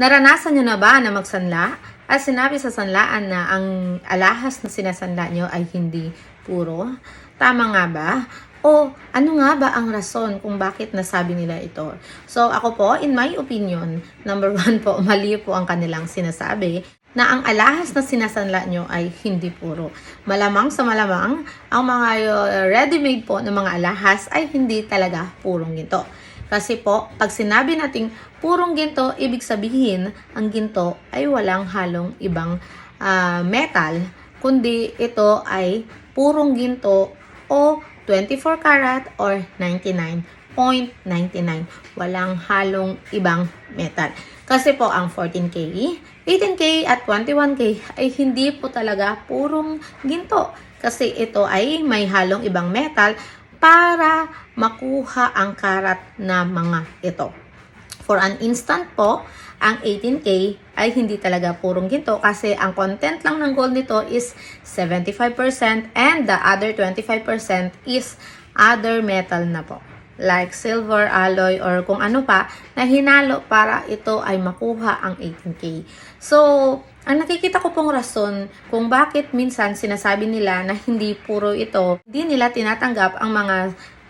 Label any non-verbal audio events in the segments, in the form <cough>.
Naranasan nyo na ba na magsanla? At sinabi sa sanlaan na ang alahas na sinasanla nyo ay hindi puro? Tama nga ba? O ano nga ba ang rason kung bakit nasabi nila ito? So ako po, in my opinion, number <laughs> one po, mali po ang kanilang sinasabi na ang alahas na sinasanla nyo ay hindi puro. Malamang sa malamang, ang mga uh, ready-made po ng mga alahas ay hindi talaga purong ginto. Kasi po, pag sinabi nating purong ginto, ibig sabihin, ang ginto ay walang halong ibang ah, metal, kundi ito ay purong ginto o 24 karat or 99.99. Walang halong ibang metal. Kasi po ang 14K, 18K at 21K ay hindi po talaga purong ginto. Kasi ito ay may halong ibang metal para makuha ang karat na mga ito. For an instant po, ang 18K ay hindi talaga purong ginto kasi ang content lang ng gold nito is 75% and the other 25% is other metal na po. Like silver, alloy, or kung ano pa na hinalo para ito ay makuha ang 18K. So, ang nakikita ko pong rason kung bakit minsan sinasabi nila na hindi puro ito, hindi nila tinatanggap ang mga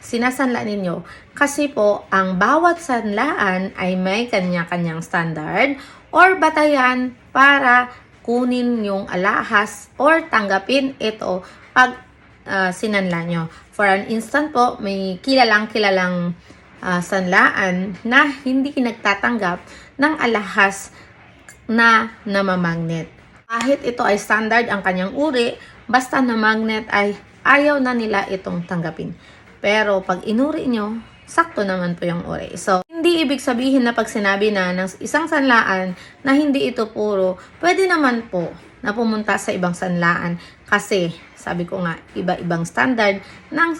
sinasanla ninyo. Kasi po, ang bawat sanlaan ay may kanya-kanyang standard or batayan para kunin yung alahas or tanggapin ito pag ah, sinanla nyo. For an instant po, may kilalang kilalang ah, sanlaan na hindi nagtatanggap ng alahas na namamagnet. Kahit ito ay standard ang kanyang uri, basta na magnet ay ayaw na nila itong tanggapin. Pero pag inuri nyo, sakto naman po yung uri. So, hindi ibig sabihin na pag sinabi na ng isang sanlaan na hindi ito puro, pwede naman po na pumunta sa ibang sanlaan kasi sabi ko nga iba-ibang standard ng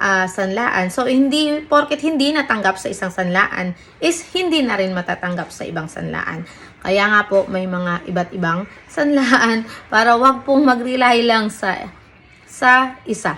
ah, sanlaan. So hindi porket hindi natanggap sa isang sanlaan is hindi na rin matatanggap sa ibang sanlaan. Kaya nga po may mga iba't ibang sanlaan <laughs> para wag pong mag-rely lang sa sa isa.